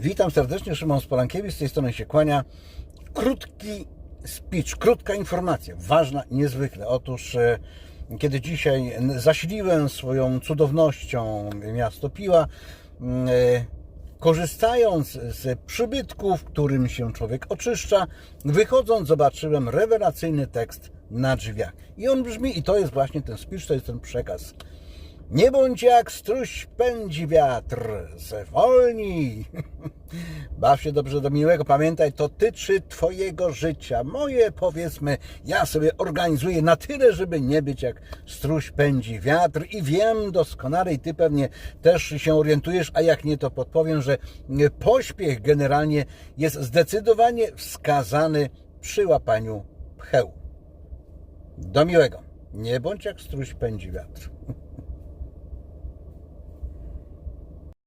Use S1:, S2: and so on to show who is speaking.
S1: Witam serdecznie, Szymon Spolankiewicz, z tej strony się kłania. Krótki speech, krótka informacja, ważna niezwykle. Otóż, e, kiedy dzisiaj zasiliłem swoją cudownością miasto Piła, e, korzystając z przybytków, którym się człowiek oczyszcza, wychodząc zobaczyłem rewelacyjny tekst na drzwiach. I on brzmi, i to jest właśnie ten speech, to jest ten przekaz. Nie bądź jak struś pędzi wiatr, zwolnij. Baw się dobrze do miłego, pamiętaj, to tyczy Twojego życia. Moje, powiedzmy, ja sobie organizuję na tyle, żeby nie być jak struś pędzi wiatr i wiem doskonale i Ty pewnie też się orientujesz, a jak nie, to podpowiem, że pośpiech generalnie jest zdecydowanie wskazany przy łapaniu pcheł. Do miłego. Nie bądź jak struś pędzi wiatr.